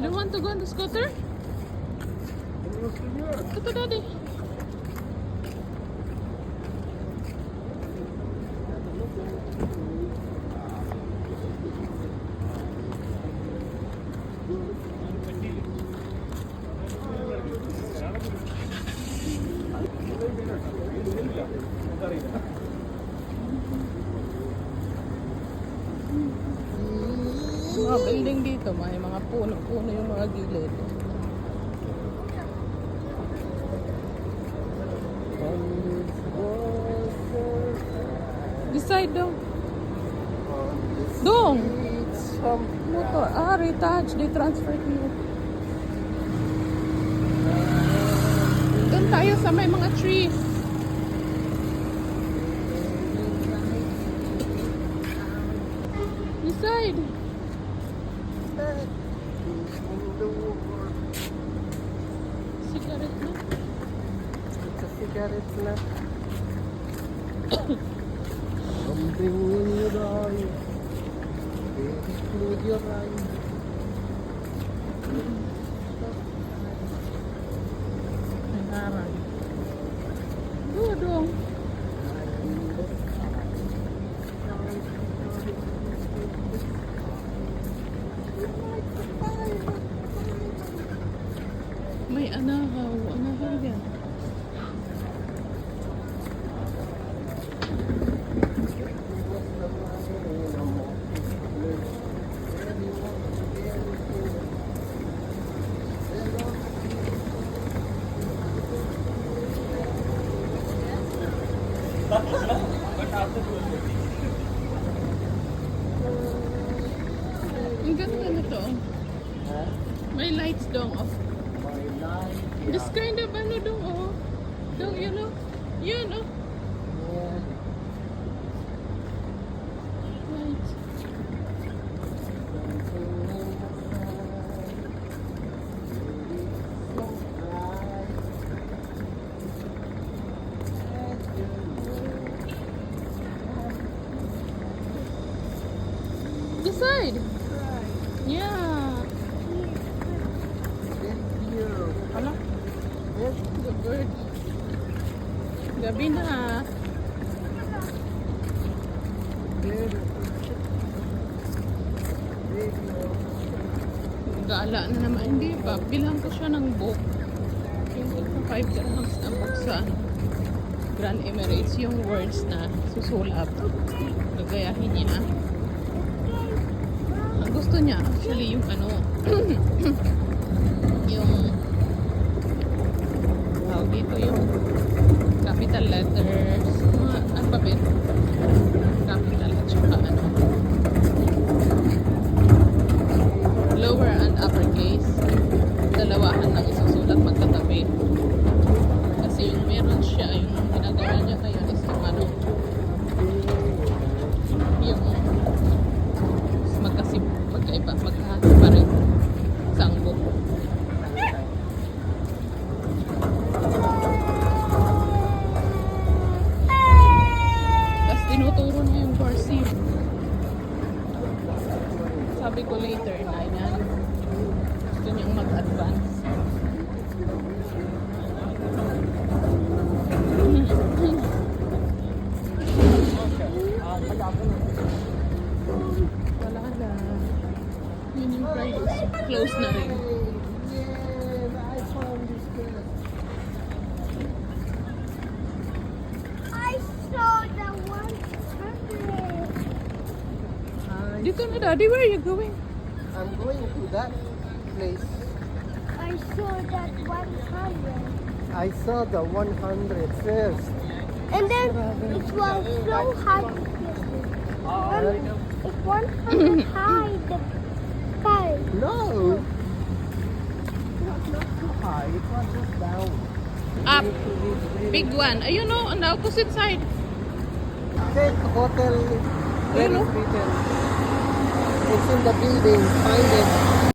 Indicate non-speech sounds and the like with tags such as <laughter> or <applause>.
You don't want to go on the scooter? Ito, daddy. Mga building dito, may mga puno-puno yung mga gilid. Side daw. Dong! Motor. Ah, retouch. They transfer to you. Doon tayo sa may mga trees. This It's a cigarette na. Something in your eye. Baby, close your eyes. Dudong. May anahaw. Anahaw yan. Ang ganda na to. May lights dong off. Life. This kind of ano dong oh. Dong, you know? Yun oh. This side. Yeah. Hala. The bird. Gabi na. Gala na naman. Hindi pa. Bilhan ko siya ng book. Yung 5 dirhams na book sa Grand Emirates. Yung words na susulat. Gagayahin niya. Gusto niya. Actually yung ano <clears throat> yung tawag dito yung capital letters mga alphabet capital at saka ano lower and uppercase dalawahan ng isusulat magkatabi kasi yung meron siya yung ginagawa niya kaya is yung ano yung magkasip magkaiba magkahati pa rin isang book tapos tinuturo niya yung cursive sabi ko later na yan. Gusto niyang mag-advance? <laughs> Wala na. Yun yung close na rin dito na daddy where are you going I'm going to that place. I saw that 100. I saw the 100 first. And then it was so high. Um, if 100 <laughs> high, the sky. No! Not, not too high, it was just down. up You need to reach very- big one You know, on the opposite side Check hotel. Where is written? It's in the building. Find it.